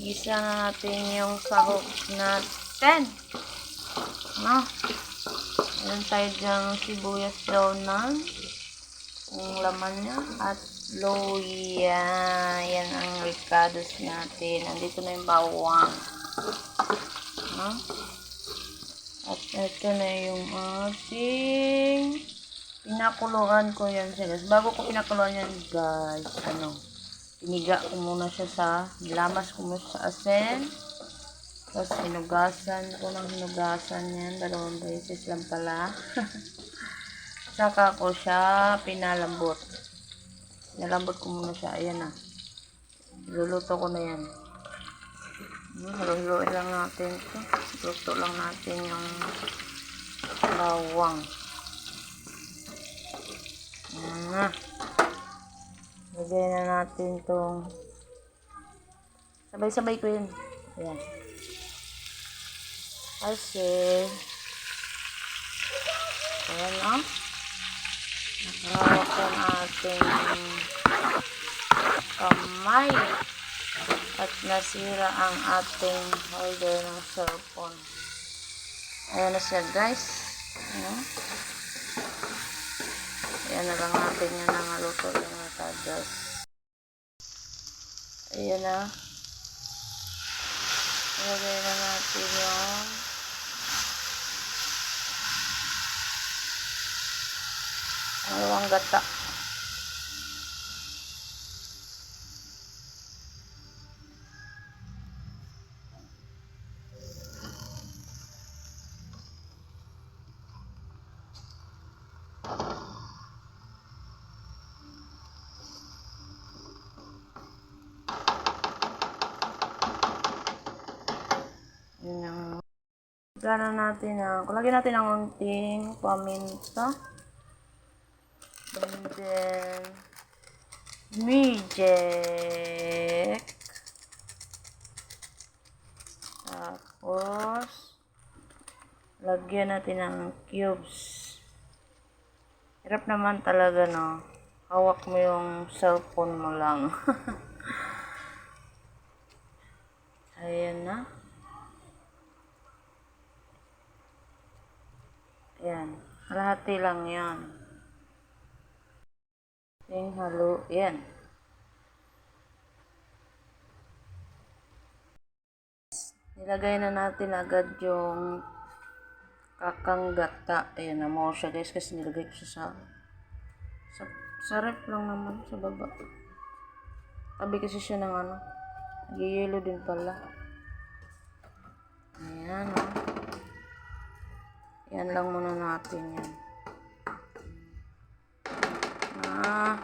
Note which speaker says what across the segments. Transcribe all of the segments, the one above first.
Speaker 1: igisa na natin yung sahog natin. No? Meron tayo dyang sibuyas brownan. Yung laman niya. At loya. Yan ang ricados natin. Andito na yung bawang. No? At ito na yung ating pinakuluan ko yan. Bago ko pinakuluan yan guys, ano, piniga ko muna siya sa, nilamas ko muna sa asin. Tapos hinugasan ko ng hinugasan yan. Dalawang beses lang pala. Saka ko siya pinalambot. Nalambot ko muna siya. Ayan na. Luluto ko na yan. Halo-haloin lang natin ito. Luto lang natin yung bawang. Ayan Lagay na natin itong sabay-sabay ko yun. Ayan. Kasi ayan o. Nakahawak ko ang ating kamay at nasira ang ating holder ng cellphone. Ayan na siya guys. Ayan. Ayan na lang natin yung matagas. Ayan na. Ilagay na natin yung dalawang gata. Yun ang gana natin ang kulagyan natin ang unting paminta. And then reject. Tapos lagyan natin ng cubes. Hirap naman talaga no. Hawak mo yung cellphone mo lang. Ayan na. Ayan. Kalahati lang yan. Yung halo. Ayan. Nilagay na natin agad yung kakanggata. Ayan na mo siya guys kasi nilagay ko siya sa sa, sa ref lang naman sa baba. Tabi kasi siya ng ano. Yelo din pala. Ayan o. Yan lang muna natin yan. Ah.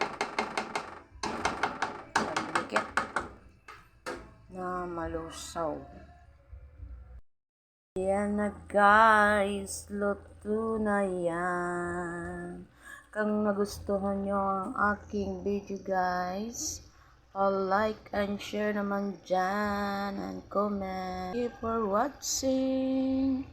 Speaker 1: Dikit. Na malusaw. Yan na guys. Luto na yan. Kung nagustuhan nyo ang aking video guys. I'll like and share naman dyan and comment. Thank you for watching.